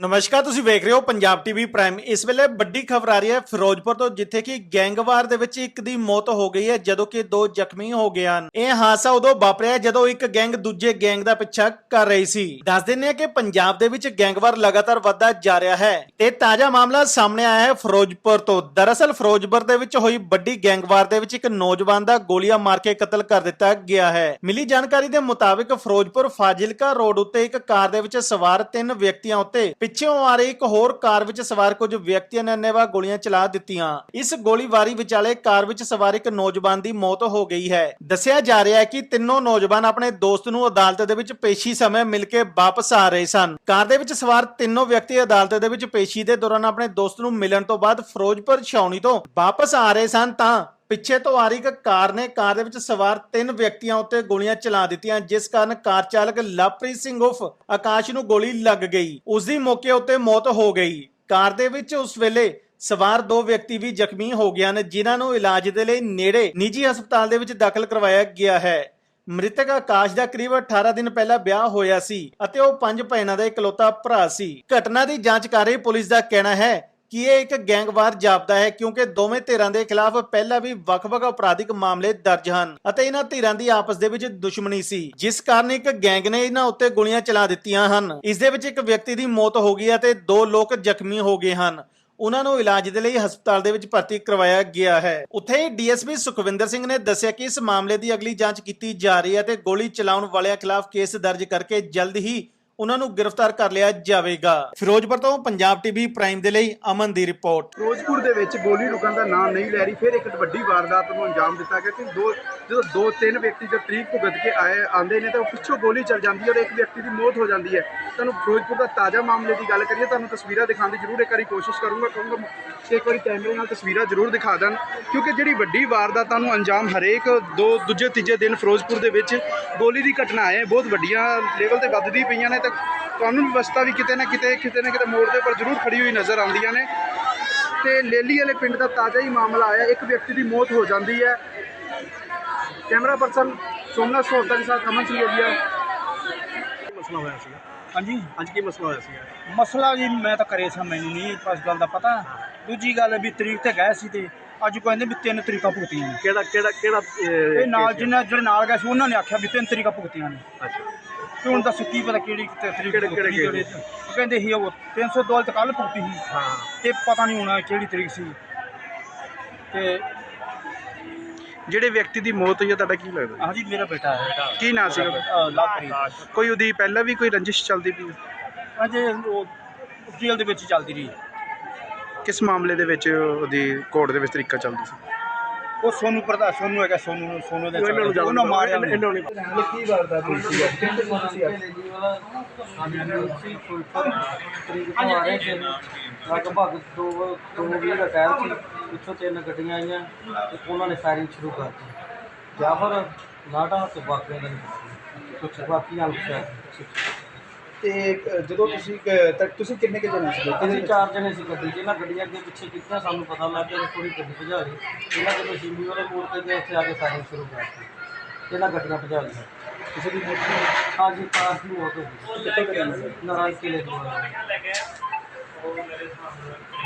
ਨਮਸਕਾਰ, ਤੁਸੀਂ ਵੇਖ ਰਹੇ ਹੋ ਪੰਜਾਬ ਟੀਵੀ ਪ੍ਰਾਈਮ। ਇਸ ਵੇਲੇ ਵੱਡੀ ਖਬਰ ਆ ਰਹੀ ਹੈ ਫਿਰੋਜ਼ਪੁਰ ਤੋਂ, ਜਿੱਥੇ ਕਿ ਗੈਂਗਵਾਰ ਦੇ ਵਿੱਚ ਇੱਕ ਦੀ ਮੌਤ ਹੋ ਗਈ ਹੈ, ਜਦੋਂ ਕਿ ਦੋ ਜ਼ਖਮੀ ਹੋ ਗਏ ਹਨ। ਇਹ ਹਾਦਸਾ ਉਦੋਂ ਵਾਪਰਿਆ ਜਦੋਂ ਇੱਕ ਗੈਂਗ ਦੂਜੇ ਗੈਂਗ ਦਾ ਪਿੱਛਾ ਕਰ ਰਹੀ ਸੀ। ਦੱਸ ਦਿੰਦੇ ਹਾਂ ਕਿ ਪੰਜਾਬ ਦੇ ਵਿੱਚ ਗੈਂਗਵਾਰ ਲਗਾਤਾਰ ਵੱਧਦਾ ਜਾ ਰਿਹਾ ਹੈ ਤੇ ਤਾਜ਼ਾ ਮਾਮਲਾ ਸਾਹਮਣੇ ਆਇਆ ਹੈ ਫਿਰੋਜ਼ਪੁਰ ਤੋਂ। ਦਰਅਸਲ, ਫਿਰੋਜ਼ਪੁਰ ਦੇ ਵਿੱਚ ਹੋਈ ਵੱਡੀ ਗੈਂਗਵਾਰ ਦੇ ਵਿੱਚ ਇੱਕ ਨੌਜਵਾਨ ਦਾ ਗੋਲੀਆਂ ਮਾਰ ਕੇ ਕਤਲ ਕਰ ਦਿੱਤਾ ਗਿਆ ਹੈ। ਮਿਲੀ ਜਾਣਕਾਰੀ ਦੇ ਮੁਤਾਬਿਕ, ਫਿਰੋਜ਼ਪੁਰ ਫਾਜ਼ਿਲਕਾ ਰੋਡ ਉੱਤੇ ਇੱਕ ਕਾਰ ਦੇ ਵਿੱਚ ਸਵਾਰ ਤਿੰਨ ਵਿਅਕਤੀਆਂ ਉੱਤੇ ਪਿੱਛੋਂ ਆ ਰਹੀ ਇੱਕ ਹੋਰ ਕਾਰ ਵਿੱਚ ਸਵਾਰ ਕੁਝ ਵਿਅਕਤੀਆਂ ਨੇ ਅੰਨ੍ਹੇਵਾਹ ਗੋਲੀਆਂ ਚਲਾ ਦਿੱਤੀਆਂ। ਇਸ ਗੋਲੀਬਾਰੀ ਵਿਚਾਲੇ ਕਾਰ ਵਿੱਚ ਸਵਾਰ ਇੱਕ ਨੌਜਵਾਨ ਦੀ ਮੌਤ ਹੋ ਗਈ ਹੈ। ਦੱਸਿਆ ਜਾ ਰਿਹਾ ਹੈ ਕਿ ਤਿੰਨੋਂ ਨੌਜਵਾਨ ਆਪਣੇ ਦੋਸਤ ਨੂੰ ਅਦਾਲਤ ਦੇ ਵਿੱਚ ਪੇਸ਼ੀ ਸਮੇਂ ਮਿਲ ਕੇ ਵਾਪਸ ਆ ਰਹੇ ਸਨ। ਕਾਰ ਦੇ ਵਿੱਚ ਸਵਾਰ ਤਿੰਨੋਂ ਵਿਅਕਤੀ ਅਦਾਲਤ ਦੇ ਵਿੱਚ ਪੇਸ਼ੀ ਦੇ ਦੌਰਾਨ ਆਪਣੇ ਦੋਸਤ ਨੂੰ ਮਿਲਣ ਤੋਂ ਬਾਅਦ ਫਿਰੋਜ਼ਪੁਰ ਛਾਉਣੀ ਤੋਂ ਵਾਪਸ ਆ ਰਹੇ ਸਨ ਤਾਂ ਪਿੱਛੇ ਤੋਂ ਆ ਰਹੀ ਇੱਕ ਕਾਰ ਨੇ, ਕਾਰ ਦੇ ਵਿੱਚ ਸਵਾਰ ਤਿੰਨ ਵਿਅਕਤੀਆਂ ਉੱਤੇ ਗੋਲੀਆਂ ਚਲਾ ਦਿੱਤੀਆਂ, ਜਿਸ ਕਾਰਨ ਕਾਰ ਚਾਲਕ ਲਵਪ੍ਰੀਤ ਸਿੰਘ ਉਫ ਆਕਾਸ਼ ਨੂੰ ਗੋਲੀ ਲੱਗ ਗਈ। ਉਸ ਦੀ ਮੌਕੇ ਉੱਤੇ ਮੌਤ ਹੋ ਗਈ। ਕਾਰ ਦੇ ਵਿੱਚ ਉਸ ਵੇਲੇ ਸਵਾਰ ਦੋ ਵਿਅਕਤੀ ਵੀ ਜ਼ਖਮੀ ਹੋ ਗਏ ਹਨ, ਜਿਨ੍ਹਾਂ ਨੂੰ ਇਲਾਜ ਦੇ ਲਈ ਨੇੜੇ ਨਿੱਜੀ ਹਸਪਤਾਲ ਦੇ ਵਿੱਚ ਦਾਖਲ ਕਰਵਾਇਆ ਗਿਆ ਹੈ। ਮ੍ਰਿਤਕ ਆਕਾਸ਼ ਦਾ ਕਰੀਬ 18 ਦਿਨ ਪਹਿਲਾਂ ਵਿਆਹ ਹੋਇਆ ਸੀ ਅਤੇ ਉਹ ਪੰਜ ਭੈਣਾਂ ਦਾ ਇਕਲੌਤਾ ਭਰਾ ਸੀ। ਘਟਨਾ ਦੀ ਜਾਂਚ ਕਰ ਰਹੀ ਪੁਲਿਸ ਦਾ ਕਹਿਣਾ ਹੈ ਕਿ ਇਹ ਇੱਕ ਗੈਂਗਵਾਰ ਜਾਪਦਾ ਹੈ ਕਿਉਂਕਿ ਦੋਵੇਂ ਧਿਰਾਂ ਦੇ ਖਿਲਾਫ ਪਹਿਲਾਂ ਵੀ ਵੱਖ-ਵੱਖ ਅਪਰਾਧਿਕ ਮਾਮਲੇ ਦਰਜ ਹਨ ਅਤੇ ਇਹਨਾਂ ਧਿਰਾਂ ਦੀ ਆਪਸ ਦੇ ਵਿੱਚ ਦੁਸ਼ਮਣੀ ਸੀ, ਜਿਸ ਕਾਰਨ ਇੱਕ ਗੈਂਗ ਨੇ ਇਹਨਾਂ ਉੱਤੇ ਗੋਲੀਆਂ ਚਲਾ ਦਿੱਤੀਆਂ ਹਨ। ਇਸ ਦੇ ਵਿੱਚ ਇੱਕ ਵਿਅਕਤੀ ਦੀ ਮੌਤ ਹੋ ਗਈ ਹੈ ਦੋ ਲੋਕ ਜ਼ਖਮੀ ਹੋ ਗਏ ਹਨ। ਉਹਨਾਂ ਨੂੰ ਇਲਾਜ ਦੇ ਲਈ ਹਸਪਤਾਲ ਦੇ ਵਿੱਚ ਭਰਤੀ ਕਰਵਾਇਆ ਗਿਆ ਹੈ। ਉੱਥੇ ਹੀ ਡੀਐਸਪੀ ਸੁਖਵਿੰਦਰ ਸਿੰਘ ਨੇ ਦੱਸਿਆ ਕਿ ਇਸ ਮਾਮਲੇ ਦੀ ਅਗਲੀ ਜਾਂਚ ਕੀਤੀ ਜਾ ਰਹੀ ਹੈ ਤੇ ਗੋਲੀ ਚਲਾਉਣ ਵਾਲਿਆਂ ਖਿਲਾਫ ਕੇਸ ਦਰਜ ਕਰਕੇ ਜਲਦ ਹੀ ਉਹਨਾਂ ਨੂੰ ਗ੍ਰਿਫਤਾਰ ਕਰ ਲਿਆ ਜਾਵੇਗਾ। ਫਿਰੋਜ਼ਪੁਰ ਤੋਂ ਪੰਜਾਬ ਟੀਵੀ ਪ੍ਰਾਈਮ ਦੇ ਲਈ ਅਮਨ ਦੀ ਰਿਪੋਰਟ। ਫਿਰੋਜ਼ਪੁਰ ਦੇ ਵਿੱਚ ਗੋਲੀ ਰੁਕਣ ਦਾ ਨਾਮ ਨਹੀਂ ਲੈ ਰਹੀ, ਫਿਰ ਇੱਕ ਵੱਡੀ ਵਾਰਦਾਤ ਨੂੰ ਅੰਜਾਮ ਦਿੱਤਾ ਗਿਆ ਕਿ ਦੋ ਜਦੋਂ ਦੋ ਤਿੰਨ ਵਿਅਕਤੀ ਜਦ ਤਰੀਕ ਭੁਗਤ ਕੇ ਆਏ ਆਂਦੇ ਨੇ ਤਾਂ ਪਿੱਛੋਂ ਗੋਲੀ ਚੱਲ ਜਾਂਦੀ ਹੈ ਔਰ ਇੱਕ ਵਿਅਕਤੀ ਦੀ ਮੌਤ ਹੋ ਜਾਂਦੀ ਹੈ। ਤੁਹਾਨੂੰ ਫਿਰੋਜ਼ਪੁਰ ਦਾ ਤਾਜ਼ਾ ਮਾਮਲੇ ਦੀ ਗੱਲ ਕਰੀਏ, ਤੁਹਾਨੂੰ ਤਸਵੀਰਾਂ ਦਿਖਾਉਣ ਦੀ ਜ਼ਰੂਰ ਇੱਕ ਵਾਰੀ ਕੋਸ਼ਿਸ਼ ਕਰੂੰਗਾ, ਕਹੂੰਗਾ ਇੱਕ ਵਾਰੀ ਕੈਮਰੇ ਨਾਲ ਤਸਵੀਰਾਂ ਜ਼ਰੂਰ ਦਿਖਾ ਦੇਣ, ਕਿਉਂਕਿ ਜਿਹੜੀ ਵੱਡੀ ਵਾਰਦਾਤਾਂ ਨੂੰ ਅੰਜਾਮ ਹਰੇਕ ਦੋ ਦੂਜੇ ਤੀਜੇ ਦਿਨ ਫਿਰੋਜ਼ਪੁਰ ਦੇ ਵਿੱਚ ਗੋਲੀ ਦੀ ਘਟਨਾ ਹੈ, ਬਹੁਤ ਵੱਡੀਆਂ ਲੈਵਲ ਤੇ ਵੱਧਦੀ ਪਈਆਂ ਨੇ ਤਾਂ ਕਾਨੂੰਨ ਵਿਵਸਥਾ ਵੀ ਕਿਤੇ ਨਾ ਕਿਤੇ ਕਿਤੇ ਨਾ ਕਿਤੇ ਮੋੜ ਦੇ ਉੱਪਰ ਜ਼ਰੂਰ ਖੜੀ ਹੋਈ ਨਜ਼ਰ ਆਉਂਦੀਆਂ ਨੇ। ਤੇ ਲੇਲੀ ਵਾਲੇ ਪਿੰਡ ਦਾ ਤਾਜ਼ਾ ਹੀ ਮਾਮਲਾ ਆਇਆ ਇੱਕ ਵਿਅਕਤੀ ਦੀ ਮੌਤ ਹੋ ਜਾਂਦੀ ਹੈ। ਕੈਮਰਾ ਪਰਸਨ ਸੋਮਨਾਥ ਸੋਹਤਾ ਦੇ ਸਾਥ ਅਮਨ ਸਿੰਘ ਏਰੀਆ। ਮਸਲਾ ਹੋਇਆ ਸੀਗਾ? ਹਾਂਜੀ? ਅੱਜ ਕੀ ਮਸਲਾ ਹੋਇਆ ਸੀਗਾ? ਮਸਲਾ ਜੀ ਮੈਂ ਤਾਂ ਕਰੇ ਸਾਂ ਮੈਨੂੰ ਨਹੀਂ ਇਸ ਗੱਲ ਦਾ ਪਤਾ। ਦੂਜੀ ਗੱਲ ਵੀ ਤਰੀਕ ਤੇ ਗਏ ਸੀ ਤੇ ਅੱਜ ਕਹਿੰਦੇ ਵੀ ਤਿੰਨ ਤਰੀਕਾਂ ਭੁਗਤੀਆਂ ਨੇ। ਕਿਹੜਾ ਕਿਹੜਾ ਕਿਹੜਾ ਇਹ ਨਾਲ ਜਿੰਨਾ ਜਿਹੜੇ ਨਾਲ ਗਏ ਸੀ ਉਹਨਾਂ ਨੇ ਆਖਿਆ ਵੀ ਤਿੰਨ ਤਰੀਕਾਂ ਭੁਗਤੀਆਂ ਨੇ। ਅੱਛਾ। ਤੇ ਹੁਣ ਦੱਸੋ ਕੀ ਪਤਾ ਕਿਹੜੀ ਤੇ ਤਰੀਕ ਕਿਹੜੇ- ਕਿਹੜੇ ਗਏ ਉਹ ਕਹਿੰਦੇ ਸੀ ਉਹ 302 ਤੇ ਕੱਲ ਭੁਗਤੀ ਸੀ। ਹਾਂ। ਤੇ ਪਤਾ ਨਹੀਂ ਹੋਣਾ ਕਿਹੜੀ ਤਰੀਕ ਸੀ। ਤੇ ਜਿਹੜੇ ਵਿਅਕਤੀ ਦੀ ਮੌਤ ਹੋਈ ਹੈ ਤੁਹਾਡਾ ਕੀ ਲੱਗਦਾ? ਹਾਂਜੀ ਮੇਰਾ ਬੇਟਾ ਹੈ। ਕੀ ਨਾਂ ਸੀਗਾ? ਲਾਪਰੀ ਕੋਈ ਉਹਦੀ ਪਹਿਲਾਂ ਵੀ ਕੋਈ ਰੰਜਿਸ਼ ਚੱਲਦੀ ਪਈ? ਅਜੇ ਉਹ ਜੇਲ੍ਹ ਦੇ ਵਿੱਚ ਚੱਲਦੀ ਰਹੀ। ਕਿਸ ਮਾਮਲੇ ਦੇ ਵਿੱਚ ਉਹਦੀ ਕੋਰਟ ਦੇ ਵਿੱਚ ਤਰੀਕਾ ਚੱਲਦੀ ਸੀ? ਉਹ ਸੋਨੂ ਪ੍ਰਧਾਨ ਸੋਨੂ ਹੈਗਾ ਸੋਨੂ ਸੋਨੂ ਦੇ ਇਹਨਾਂ ਨੂੰ ਚੱਲਦਾ। ਉਹਨਾਂ ਮਾਰਿਆ ਇਹਨਾਂ। ਨੂੰ ਨਹੀਂ। ਕੀ ਵਾਰਦਾਤ ਹੋਈ ਸੀ? ਲਗਭਗ ਦੋ ਦੋ ਵੀਹ ਦਾ ਟਾਈਮ ਸੀ। ਪਿੱਛੋਂ ਤਿੰਨ ਗੱਡੀਆਂ ਆਈਆਂ ਤੇ ਉਹਨਾਂ ਨੇ ਫਾਇਰਿੰਗ ਸ਼ੁਰੂ ਕਰਤੀ ਜਾਫਰ ਲਾਟਾ ਤੇ ਬਾਕੀਆਂ ਦਾ ਨਹੀਂ। ਕੁਝ ਬਾਕੀ ਅਲਸ਼ਾ ਤੇ ਜਦੋਂ ਤੁਸੀਂ ਕ- ਤਾਂ ਤੁਸੀਂ ਕਿੰਨੇ ਕੁ ਜਣੇ ਸੀ ਅਸੀਂ ਚਾਰ ਜਣੇ ਸੀ ਗੱਡੀ 'ਚ ਇਹਨਾਂ ਗੱਡੀਆਂ ਅੱਗੇ ਪਿੱਛੇ ਕੀਤੀਆਂ ਸਾਨੂੰ ਪਤਾ ਲੱਗ ਗਿਆ ਕਿ ਥੋੜੀ ਗੱਡੀ ਭਜਾ ਲਈ ਇਹਨਾਂ ਜਦੋਂ ਸ਼ਿਮੀ ਵਾਲੇ ਮੋੜ ਤੇ ਗਏ ਉੱਥੇ ਆ ਕੇ ਫਾਇਰਿੰਗ ਸ਼ੁਰੂ ਕਰਤੀ ਇਹਨਾਂ ਗੱਡੀਆਂ ਭਜਾ ਲਈਆਂ ਕਿਸੇ ਦੀ ਮੌਤ ਨਹੀਂ ਹਾਂਜੀ ਕਾਰ ਦੀ ਮੌਤ ਹੋ ਗਈ ਕਿੱਥੇ ਕੁ ਰਹਿੰਦੇ ਸੀ? ਨਾਰਾਇਣ ਕਿਲੇ ਦੀ